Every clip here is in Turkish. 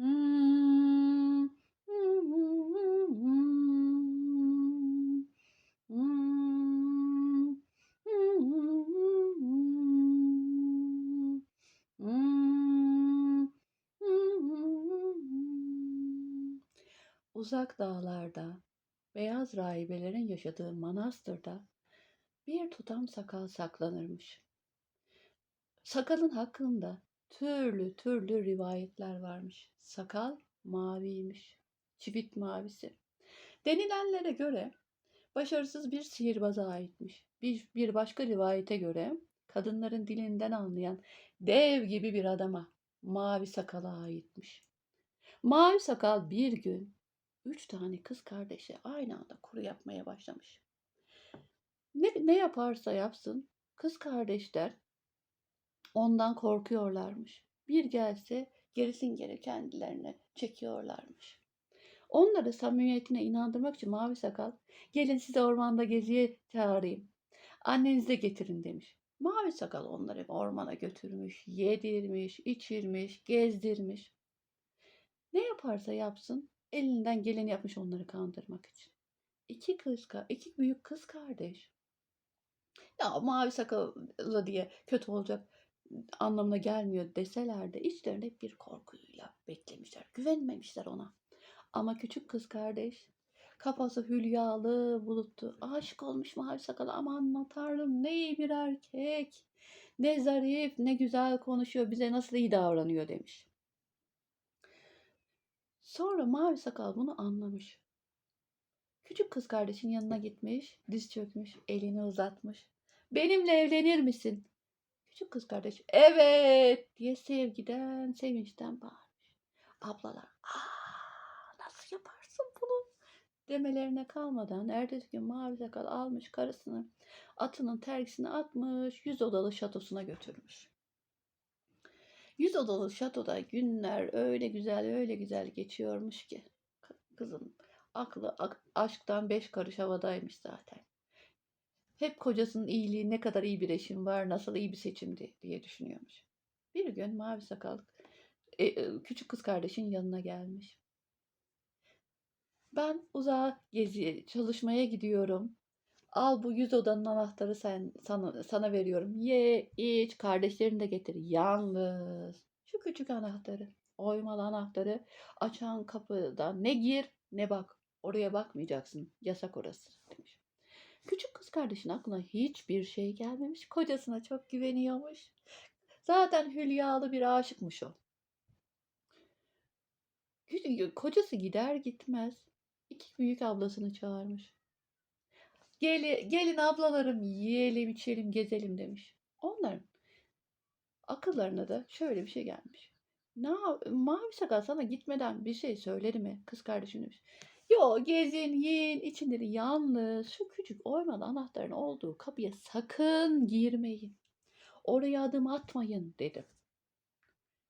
Uzak dağlarda, beyaz rahibelerin yaşadığı manastırda bir tutam sakal saklanırmış. Sakalın hakkında türlü türlü rivayetler varmış. Sakal maviymiş, çivit mavisi. Denilenlere göre başarısız bir sihirbaza aitmiş. Bir, bir başka rivayete göre kadınların dilinden anlayan dev gibi bir adama mavi sakala aitmiş. Mavi sakal bir gün üç tane kız kardeşe aynı anda kuru yapmaya başlamış. Ne, ne yaparsa yapsın kız kardeşler ondan korkuyorlarmış. Bir gelse gerisin geri kendilerine çekiyorlarmış. Onları samimiyetine inandırmak için Mavi Sakal gelin size ormanda geziye çağırayım. Annenizi de getirin demiş. Mavi Sakal onları ormana götürmüş, yedirmiş, içirmiş, gezdirmiş. Ne yaparsa yapsın elinden geleni yapmış onları kandırmak için. İki kız, iki büyük kız kardeş. Ya mavi sakallı diye kötü olacak anlamına gelmiyor deseler de içlerinde bir korkuyla beklemişler. Güvenmemişler ona. Ama küçük kız kardeş kafası hülyalı buluttu. Aşık olmuş mavi sakala aman tanrım ne iyi bir erkek. Ne zarif ne güzel konuşuyor bize nasıl iyi davranıyor demiş. Sonra mavi sakal bunu anlamış. Küçük kız kardeşin yanına gitmiş, diz çökmüş, elini uzatmış. Benimle evlenir misin? Küçük kız kardeş evet diye sevgiden, sevinçten bağırmış. Ablalar aa nasıl yaparsın bunu demelerine kalmadan ertesi gün mavi sakal almış karısını atının tergisine atmış yüz odalı şatosuna götürmüş. Yüz odalı şatoda günler öyle güzel öyle güzel geçiyormuş ki kızın aklı aşktan beş karış havadaymış zaten. Hep kocasının iyiliği ne kadar iyi bir eşim var nasıl iyi bir seçimdi diye düşünüyormuş. Bir gün mavi sakal e, e, küçük kız kardeşin yanına gelmiş. Ben uzağa gezi çalışmaya gidiyorum. Al bu yüz odanın anahtarı sen sana, sana veriyorum. Ye, iç, kardeşlerini de getir. Yalnız şu küçük anahtarı, oymalı anahtarı açan kapıdan ne gir ne bak. Oraya bakmayacaksın. Yasak orası demiş. Küçük kız kardeşin aklına hiçbir şey gelmemiş. Kocasına çok güveniyormuş. Zaten hülyalı bir aşıkmış o. Kocası gider gitmez iki büyük ablasını çağırmış. Gelin, gelin ablalarım yiyelim, içelim, gezelim demiş. Onların akıllarına da şöyle bir şey gelmiş. Ne mavi sakal sana gitmeden bir şey söyleri mi? Kız kardeşim demiş. Yo gezin, yiyin, içinleri yalnız şu küçük oymalı anahtarın olduğu kapıya sakın girmeyin. Oraya adım atmayın dedim.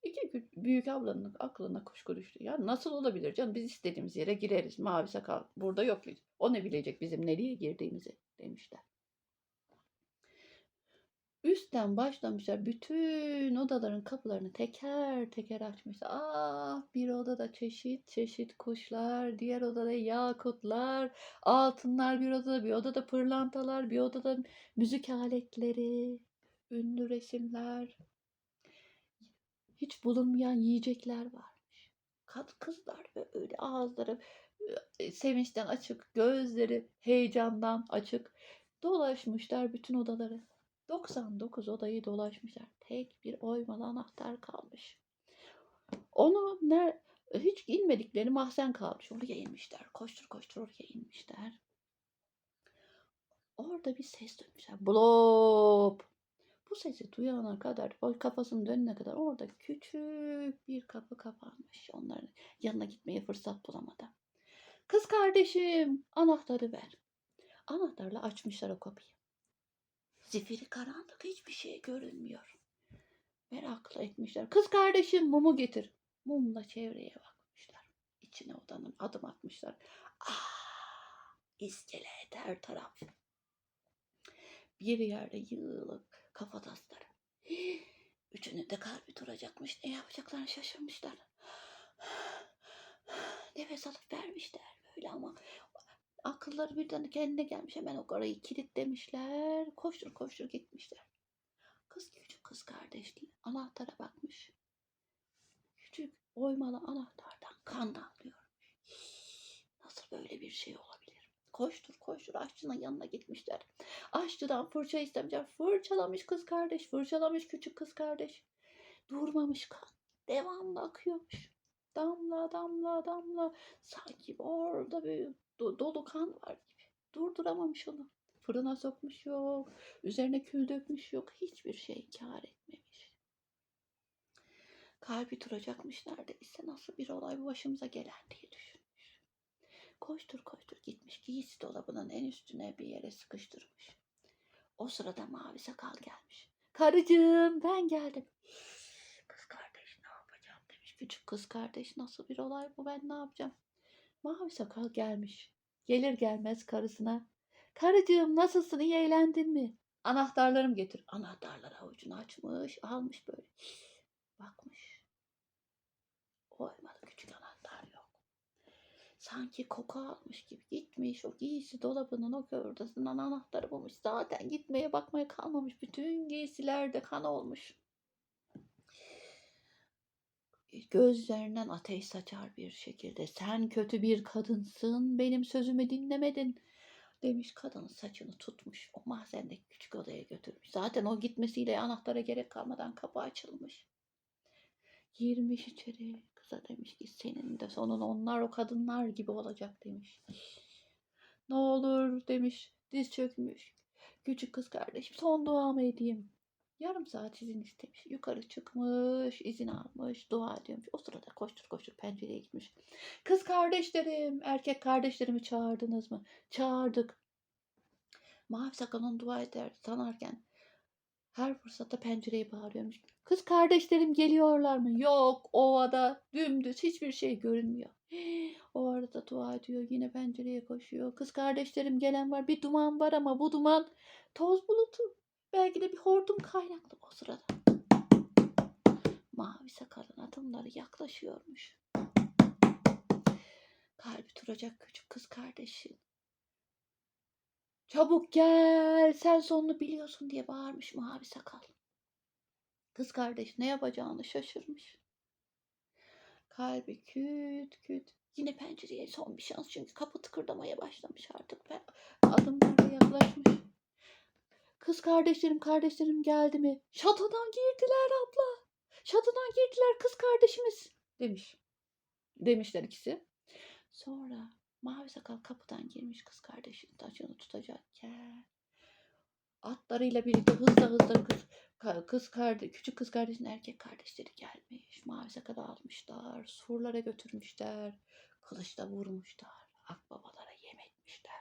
İki büyük ablanın aklına kuşku düştü. Ya nasıl olabilir canım biz istediğimiz yere gireriz. Mavi sakal burada yok. O ne bilecek bizim nereye girdiğimizi demişler. Üstten başlamışlar. Bütün odaların kapılarını teker teker açmışlar. Ah bir odada çeşit çeşit kuşlar, diğer odada yakutlar, altınlar bir odada, bir odada pırlantalar, bir odada müzik aletleri, ünlü resimler, hiç bulunmayan yiyecekler varmış. Kat kızlar böyle ağızları sevinçten açık, gözleri heyecandan açık. Dolaşmışlar bütün odaları. 99 odayı dolaşmışlar. Tek bir oymalı anahtar kalmış. Onu ne hiç inmedikleri mahzen kalmış. Oraya inmişler. Koştur koştur oraya inmişler. Orada bir ses duymuşlar. Blop. Bu sesi duyana kadar, o kafasının dönene kadar orada küçük bir kapı kapanmış. Onların yanına gitmeye fırsat bulamadan. Kız kardeşim anahtarı ver. Anahtarla açmışlar o kapıyı. Zifiri karanlık hiçbir şey görünmüyor. Merakla etmişler. Kız kardeşim mumu getir. Mumla çevreye bakmışlar. İçine odanın adım atmışlar. Ah, iskelet her taraf. Bir yerde yığılık kafatasları. Üçünün de kalbi duracakmış. Ne yapacaklarını şaşırmışlar. nefes alıp vermişler böyle ama akılları birden kendine gelmiş hemen o orayı kilitlemişler. Koştur koştur gitmişler. Kız küçük kız kardeş değil anahtara bakmış. Küçük oymalı anahtardan kan damlıyor. Nasıl böyle bir şey olabilir? Koştur koştur aşçının yanına gitmişler. Aşçıdan fırça istemişler. Fırçalamış kız kardeş, fırçalamış küçük kız kardeş. Durmamış kan. Devamlı akıyormuş. Damla damla damla. Sanki orada bir do- dolu kan var gibi. Durduramamış onu. Fırına sokmuş yok. Üzerine kül dökmüş yok. Hiçbir şey kâr etmemiş. Kalbi duracakmış neredeyse. Nasıl bir olay bu başımıza gelen diye düşünmüş. Koştur koştur gitmiş. Giysi dolabının en üstüne bir yere sıkıştırmış. O sırada mavi sakal gelmiş. Karıcığım ben geldim. Kız kardeş ne yapacağım demiş. Küçük kız kardeş nasıl bir olay bu ben ne yapacağım? Mavi sakal gelmiş. Gelir gelmez karısına. Karıcığım nasılsın iyi eğlendin mi? Anahtarlarım getir. Anahtarları avucunu açmış almış böyle. Bakmış. Oymadı küçük anahtar yok. Sanki koku almış gibi gitmiş o giysi dolabının o kördesinden anahtarı bulmuş. Zaten gitmeye bakmaya kalmamış. Bütün giysilerde kan olmuş. Gözlerinden ateş saçar bir şekilde sen kötü bir kadınsın benim sözümü dinlemedin demiş kadın saçını tutmuş o mahzendeki küçük odaya götürmüş. Zaten o gitmesiyle anahtara gerek kalmadan kapı açılmış. Girmiş içeri kıza demiş ki senin de sonun onlar o kadınlar gibi olacak demiş. Ne olur demiş diz çökmüş. Küçük kız kardeşim son duamı edeyim. Yarım saat izin istemiş. Yukarı çıkmış, izin almış, dua ediyormuş. O sırada koştur koştur pencereye gitmiş. Kız kardeşlerim, erkek kardeşlerimi çağırdınız mı? Çağırdık. Mavi sakalın dua eder sanarken her fırsatta pencereye bağırıyormuş. Kız kardeşlerim geliyorlar mı? Yok ovada dümdüz hiçbir şey görünmüyor. O arada dua ediyor yine pencereye koşuyor. Kız kardeşlerim gelen var bir duman var ama bu duman toz bulutu. Belki de bir hortum kaynaklı o sırada. Mavi sakalın adımları yaklaşıyormuş. Kalbi duracak küçük kız kardeşi. Çabuk gel sen sonunu biliyorsun diye bağırmış mavi sakal. Kız kardeş ne yapacağını şaşırmış. Kalbi küt küt. Yine pencereye son bir şans çünkü kapı tıkırdamaya başlamış artık. Ve adımları yaklaşmış. Kız kardeşlerim kardeşlerim geldi mi? Şatodan girdiler abla. Şatodan girdiler kız kardeşimiz demiş. Demişler ikisi. Sonra mavi sakal kapıdan girmiş kız kardeşinin taçını tutacakken atlarıyla birlikte hızla hızla kız kız kardeş küçük kız kardeşin erkek kardeşleri gelmiş. Mavi sakalı almışlar, surlara götürmüşler, kılıçla vurmuşlar, akbabalara yem etmişler.